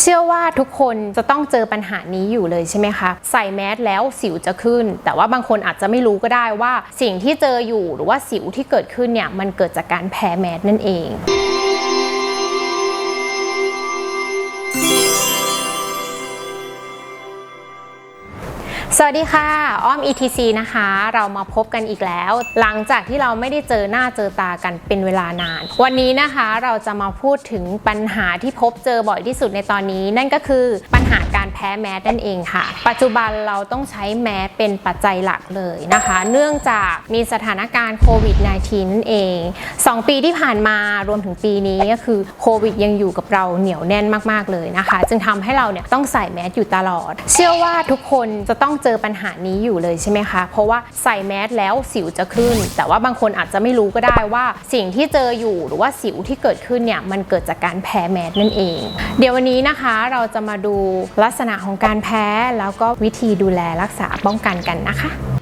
เชื่อว่าทุกคนจะต้องเจอปัญหานี้อยู่เลยใช่ไหมคะ ใส่แมสแล้วสิวจะขึ้น แต่ว่าบางคนอาจจะไม่รู้ก็ได้ว่าสิ่งที่เจออยู่หรือว่าสิวที่เกิดขึ้นเนี่ยมันเกิดจากการแพ้แมสนั่นเอง วัสดีค่ะ อ้อม ETC นะคะ เรามาพบกันอีกแล้ว หลังจากที่เราไม่ได้เจอหน้าเจอตากันเป็นเวลานาน วันนี้นะคะเราจะมาพูดถึงปัญหาที่พบเจอบ่อยที่สุดในตอนนี้ นั่นก็คือปัญหาการแพ้แมสนั่นเองค่ะ ปัจจุบันเราต้องใช้แมสเป็นปัจจัยหลักเลยนะคะ เนื่องจากมีสถานการณ์โควิด -19 นั่นเอง 2 ปีที่ผ่านมารวมถึงปีนี้ก็คือโควิดยังอยู่กับเราเหนียวแน่นมากๆเลยนะคะ จึงทำให้เราเนี่ยต้องใส่แมสอยู่ตลอด เชื่อว่าทุกคนจะต้องเจอปัญหานี้อยู่เลยใช่ไหมคะ เพราะว่าใส่แมสแล้วสิวจะขึ้น แต่ว่าบางคนอาจจะไม่รู้ก็ได้ว่า สิ่งที่เจออยู่หรือว่าสิวที่เกิดขึ้นเนี่ยมันเกิดจากการแพ้แมสนั่นเอง เดี๋ยววันนี้นะคะเราจะมาดูลักษณะของการแพ้แล้วก็วิธีดูแลรักษาป้องกันกันนะคะ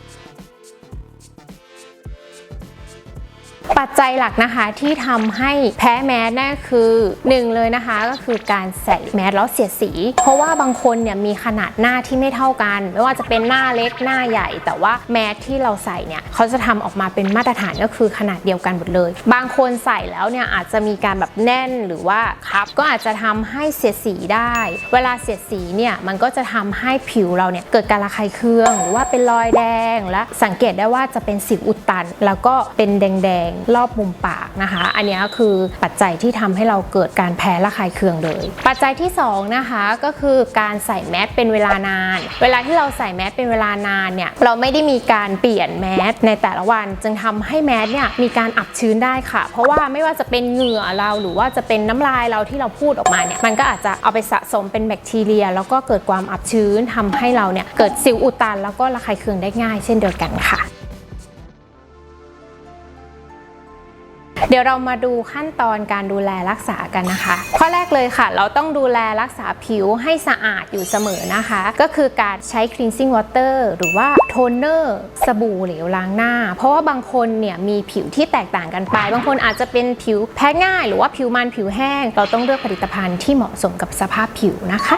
ปัจจัยหลักนะคะที่ทำให้แพ้แมสนั่นคือหนึ่งเลยนะคะก็คือการใส่แมสแล้วเสียดสี เพราะว่าบางคนเนี่ยมีขนาดหน้าที่ไม่เท่ากัน ไม่ว่าจะเป็นหน้าเล็กหน้าใหญ่ แต่ว่าแมสที่เราใส่เนี่ยเขาจะทำออกมาเป็นมาตรฐานก็คือขนาดเดียวกันหมดเลย บางคนใส่แล้วเนี่ยอาจจะมีการแบบแน่นหรือว่าครับก็อาจจะทำให้เสียดสีได้ เวลาเสียดสีเนี่ยมันก็จะทำให้ผิวเราเนี่ยเกิดการระคายเคือง หรือว่าเป็นรอยแดงและสังเกตได้ว่าจะเป็นสิวอุดตัน แล้วก็เป็นแดงรอบมุมปากนะคะ อันนี้ก็คือปัจจัยที่ทำให้เราเกิดการแพ้ระคายเคืองเลย ปัจจัยที่สองนะคะก็คือการใส่แมสเป็นเวลานาน เวลาที่เราใส่แมสเป็นเวลานานเนี่ยเราไม่ได้มีการเปลี่ยนแมสในแต่ละวันจึงทำให้แมสเนี่ยมีการอับชื้นได้ค่ะ เพราะว่าไม่ว่าจะเป็นเหงื่อเราหรือว่าจะเป็นน้ำลายเราที่เราพูดออกมาเนี่ยมันก็อาจจะเอาไปสะสมเป็นแบคทีเรีย แล้วก็เกิดความอับชื้นทำให้เราเนี่ยเกิดสิวอุดตันแล้วก็ระคายเคืองได้ง่าย เช่นเดียวกันค่ะ เดี๋ยวเรามาดูขั้นตอนการดูแลรักษากันนะคะ ข้อแรกเลยค่ะ เราต้องดูแลรักษาผิวให้สะอาดอยู่เสมอนะคะ ก็คือการใช้ cleansing water หรือว่าโทนเนอร์สบู่เหลวล้างหน้า เพราะว่าบางคนเนี่ยมีผิวที่แตกต่างกันไป บางคนอาจจะเป็นผิวแพ้ง่าย หรือว่าผิวมันผิวแห้ง เราต้องเลือกผลิตภัณฑ์ที่เหมาะสมกับสภาพผิวนะคะ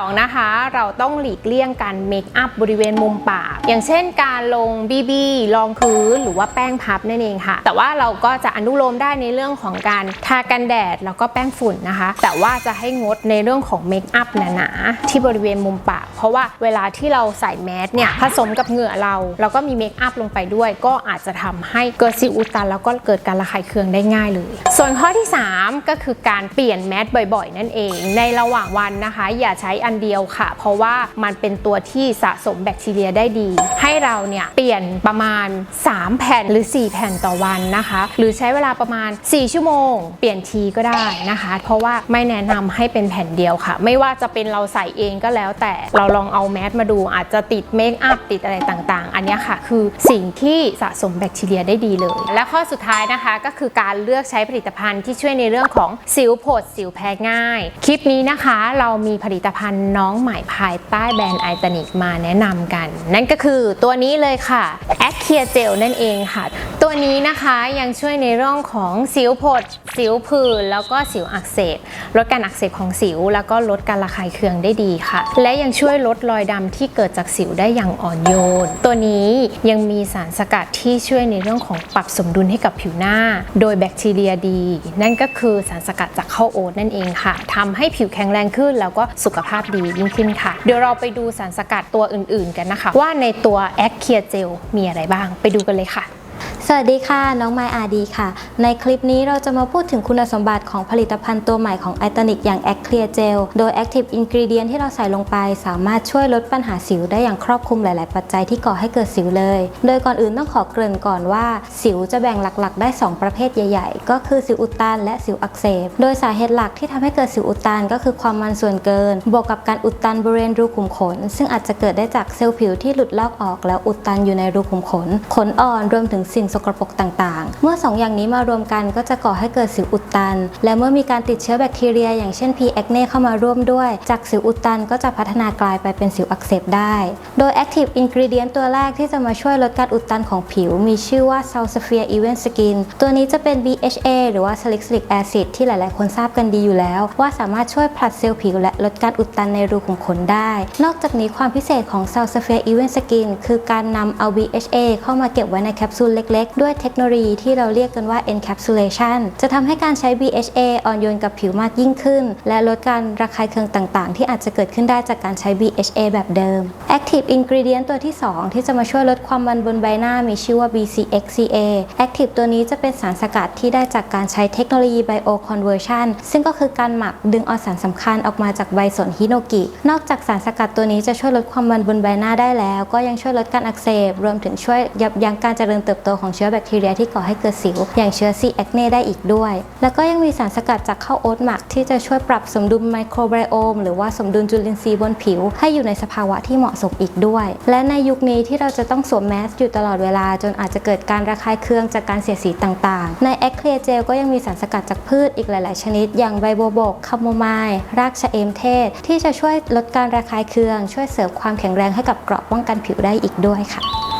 2 นะคะ เราต้องหลีกเลี่ยงการเมคอัพบริเวณมุมปาก อย่างเช่นการลงบีบีรองพื้นหรือว่าแป้งพับนั่นเองค่ะ แต่ว่าเราก็จะอนุโลมได้ในเรื่องของการทากันแดดแล้วก็แป้งฝุ่นนะคะ แต่ว่าจะให้งดในเรื่องของเมคอัพหนาๆที่บริเวณมุมปาก เพราะว่าเวลาที่เราใส่แมสเนี่ยผสมกับเหงื่อเราแล้วก็มีเมคอัพลงไปด้วย ก็อาจจะทำให้เกิดสิวอุดตันแล้วก็เกิดการระคายเคืองได้ง่ายเลย ส่วนข้อที่ 3 ก็คือการเปลี่ยนแมสบ่อยๆ นั่นเอง ในระหว่างวันนะคะ อย่าใช้อันเดียวค่ะ เพราะว่ามันเป็นตัวที่สะสมแบคทีเรียได้ดี ให้เราเนี่ยเปลี่ยนประมาณ 3 แผ่นหรือ 4 แผ่นต่อวันนะคะ หรือใช้เวลาประมาณ 4 ชั่วโมง เปลี่ยนทีก็ได้นะคะ เพราะว่าไม่แนะนำให้เป็นแผ่นเดียวค่ะ ไม่ว่าจะเป็นเราใส่เองก็แล้ว แต่เราลองเอาแมสมาดูอาจจะติดเมคอัพติดอะไรต่างๆ อันนี้ค่ะ คือสิ่งที่สะสมแบคทีเรียได้ดีเลย และข้อสุดท้ายนะคะก็คือการเลือกใช้ผลิตภัณฑ์ที่ช่วยในเรื่องของสิวโผดสิวแพ้ง่าย คลิปนี้นะคะ เรามีผลิตภัณฑ์น้องใหม่ภายใต้แบรนด์ไอตานิกมาแนะนำกัน นั่นก็คือตัวนี้เลยค่ะแอคเคียเจลนั่นเองค่ะ ตัวนี้นะคะยังช่วยในเรื่องของสิวผด สิวผื่นแล้วก็สิวอักเสบลดการอักเสบของสิว แล้วก็ลดการระคายเคืองได้ดีค่ะ และยังช่วยลดรอยดำที่เกิดจากสิวได้อย่างอ่อนโยน ตัวนี้ยังมีสารสกัดที่ช่วยในเรื่องของปรับสมดุลให้กับผิวหน้า โดยแบคทีเรียดี นั่นก็คือสารสกัดจากข้าวโอ๊ตนั่นเองค่ะทำให้ผิวแข็งแรงขึ้นแล้วก็สุขภาพดียิ่งขึ้นค่ะ เดี๋ยวเราไปดูสารสกัดตัวอื่นๆกันนะคะ ว่าในตัวแอคเคียเจลมีอะไรบ้าง ไปดูกันเลยค่ะ สวัสดีค่ะ น้องไมอาดีค่ะ ในคลิปนี้เราจะมาพูดถึงคุณสมบัติของผลิตภัณฑ์ตัวใหม่ของไอตานิกอย่าง a c Clear Gel โดย Active Ingredient ที่เราใส่ลงไป สามารถช่วยลดปัญหาสิวได้อย่างครอบคลุมหลาย ๆ ปัจจัยที่ก่อให้เกิดสิวเลย โดยก่อนอื่นต้องขอเกริ่นก่อนว่า สิวจะแบ่งหลัก ๆ ได้ 2 ประเภทใหญ่ ๆ ก็คือสิวอุดตันและสิวอักเสบ โดยสาเหตุหลักที่ทำให้เกิดสิวอุดตันก็คือความมันส่วนเกิน บวกกับการอุดตันบริเวณรูขุมขน ซึ่งอาจจะเกิดได้จากเซลล์ผิวที่หลุดลอกออกแล้วอุดตันอยู่ในรูขุมขน ขนอ่อนรวมถึงสิ่งสกรปรกต่างๆ เมื่อสองอย่างนี้มารวมกันก็จะก่อให้เกิดสิวอุดตัน และเมื่อมีการติดเชื้อแบคทีเรีย อย่างเช่น P. acne เข้ามาร่วมด้วย จากสิวอุดตันก็จะพัฒนากลายไปเป็นสิวอักเสบได้ โดย active ingredient ตัวแรกที่จะมาช่วยลดการอุดตันของผิว มีชื่อว่า Salsifia Even Skin ตัวนี้จะเป็น BHA หรือว่า salicylic acid ที่หลายๆ คนทราบกันดีอยู่แล้ว ว่าสามารถช่วยผลัดเซลล์ผิว และลดการอุดตันในรูขุมขนได้ นอกจากนี้ความพิเศษของ Salsifia Even Skin คือการนำเอา BHA เข้ามาเก็บไว้ในแคปซูลเล็กๆด้วยเทคโนโลยีที่เราเรียกกันว่า encapsulation จะทำให้การใช้ BHA อ่อนโยนกับผิวมากยิ่งขึ้น และลดการระคายเคืองต่างๆ ที่อาจจะเกิดขึ้นได้จากการใช้ BHA แบบเดิม Active Ingredient ตัวที่ 2 ที่จะมาช่วยลดความมันบนใบหน้ามีชื่อว่า BCXCA Active ตัวนี้จะเป็นสารสกัดที่ได้จากการใช้เทคโนโลยี Bioconversion ซึ่งก็คือการหมักดึงเอาสารสำคัญออกมาจากใบสนฮิโนกิ นอกจากสารสกัดตัวนี้จะช่วยลดความมันบนใบหน้าได้แล้ว ก็ยังช่วยลดการอักเสบรวมถึงช่วยยับยั้งการเจริญเติบโตของเชื้อแบคทีเรียที่ก่อให้เกิดสิว อย่างเชื้อ C. acne ได้อีกด้วย แล้วก็ยังมีสารสกัดจากข้าวโอ๊ตหมักที่จะช่วยปรับสมดุลไมโครไบโอมหรือว่าสมดุลจุลินทรีย์บนผิว ให้อยู่ในสภาวะที่เหมาะสมอีกด้วย และในยุคนี้ที่เราจะต้องสวมแมสอยู่ตลอดเวลา จนอาจจะเกิดการระคายเคืองจากการเสียดสีต่างๆ ในแอคเคลียเจลก็ยังมีสารสกัดจากพืชอีกหลาย ๆ ชนิด อย่างใบบัวบกคาโมไมล์รากชะเอมเทศ ที่จะช่วยลดการระคายเคือง ช่วยเสริมความแข็งแรงให้กับเกราะป้องกันผิวได้อีกด้วยค่ะ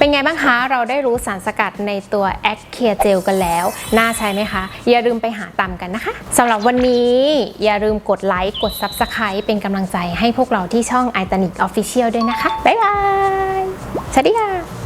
เป็นไงบ้างคะเราได้รู้สารสกัดในตัวแอคเคียเจลกันแล้ว น่าใช้ไหมคะ อย่าลืมไปหาตามกันนะคะสำหรับวันนี้อย่าลืมกดไลค์กด Subscribe เป็นกำลังใจให้พวกเราที่ช่อง i t a n i c Official ด้วยนะคะ บ๊ายบายสวัสดีค่ะ